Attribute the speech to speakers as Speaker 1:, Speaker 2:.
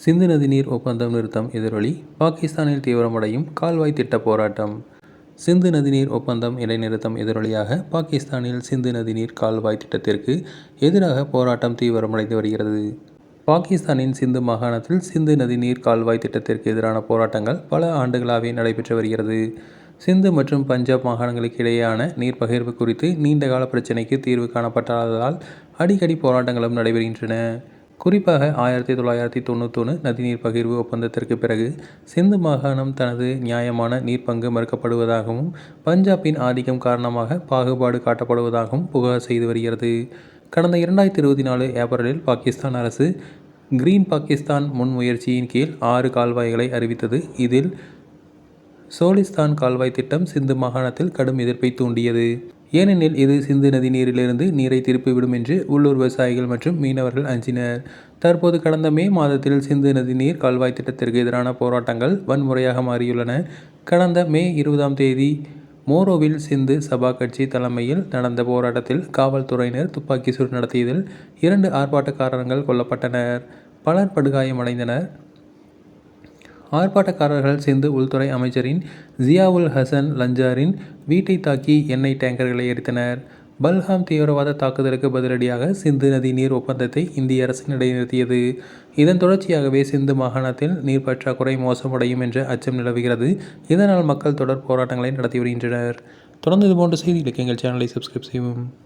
Speaker 1: சிந்து நதி நீர் ஒப்பந்தம் நிறுத்தம் எதிரொலி பாகிஸ்தானில் தீவிரமடையும் கால்வாய் திட்ட போராட்டம். சிந்து நதிநீர் ஒப்பந்தம் இடைநிறுத்தம் எதிரொலியாக பாகிஸ்தானில் சிந்து நதிநீர் கால்வாய் திட்டத்திற்கு எதிராக போராட்டம் தீவிரமடைந்து வருகிறது. பாகிஸ்தானின் சிந்து மாகாணத்தில் சிந்து நதிநீர் கால்வாய் திட்டத்திற்கு எதிரான போராட்டங்கள் பல ஆண்டுகளாகவே நடைபெற்று வருகிறது. சிந்து மற்றும் பஞ்சாப் மாகாணங்களுக்கு இடையேயான நீர் பகிர்வு குறித்து நீண்டகால பிரச்சினைக்கு தீர்வு காணப்பட்டாததால் அடிக்கடி போராட்டங்களும் நடைபெறுகின்றன. குறிப்பாக ஆயிரத்தி தொள்ளாயிரத்தி தொண்ணூத்தொன்று நதிநீர் பகிர்வு ஒப்பந்தத்திற்கு பிறகு சிந்து மாகாணம் தனது நியாயமான நீர் பங்கு மறுக்கப்படுவதாகவும் பஞ்சாபின் ஆதிக்கம் காரணமாக பாகுபாடு காட்டப்படுவதாகவும் புகார் செய்து வருகிறது. கடந்த இரண்டாயிரத்தி இருபத்தி நாலு ஏப்ரலில் பாகிஸ்தான் அரசு கிரீன் பாகிஸ்தான் முன்முயற்சியின் கீழ் ஆறு கால்வாய்களை அறிவித்தது. இதில் சோலிஸ்தான் கால்வாய் திட்டம் சிந்து மாகாணத்தில் கடும் எதிர்ப்பை தூண்டியது. ஏனெனில் இது சிந்து நதி நீரிலிருந்து நீரை திருப்பிவிடும் என்று உள்ளூர் விவசாயிகள் மற்றும் மீனவர்கள் அஞ்சினர். தற்போது கடந்த மே மாதத்தில் சிந்து நதி நீர் கால்வாய் திட்டத்திற்கு எதிரான போராட்டங்கள் வன்முறையாக மாறியுள்ளன. கடந்த மே இருபதாம் தேதி மோரோவில் சிந்து சபா கட்சி தலைமையில் நடந்த போராட்டத்தில் காவல்துறையினர் துப்பாக்கி சூடு நடத்தியதில் இரண்டு ஆர்ப்பாட்டக்காரர்கள் கொல்லப்பட்டனர். பலர் படுகாயமடைந்தனர். ஆர்ப்பாட்டக்காரர்கள் சிந்து உள்துறை அமைச்சரின் ஜியாவுல் ஹசன் லஞ்சாரின் வீட்டை தாக்கி எண்ணெய் டேங்கர்களை எரித்தனர். பல்ஹாம் தீவிரவாத தாக்குதலுக்கு பதிலடியாக சிந்து நதி நீர் ஒப்பந்தத்தை இந்திய அரசு நிலைநிறுத்தியது. இதன் தொடர்ச்சியாகவே சிந்து மாகாணத்தில் நீர் பற்றாக்குறை மோசமடையும் என்ற அச்சம் நிலவுகிறது. இதனால் மக்கள் தொடர் போராட்டங்களை நடத்தி வருகின்றனர். தொடர்ந்து இதுபோன்ற செய்திகளுக்கு எங்கள் சேனலை சப்ஸ்கிரைப் செய்வோம்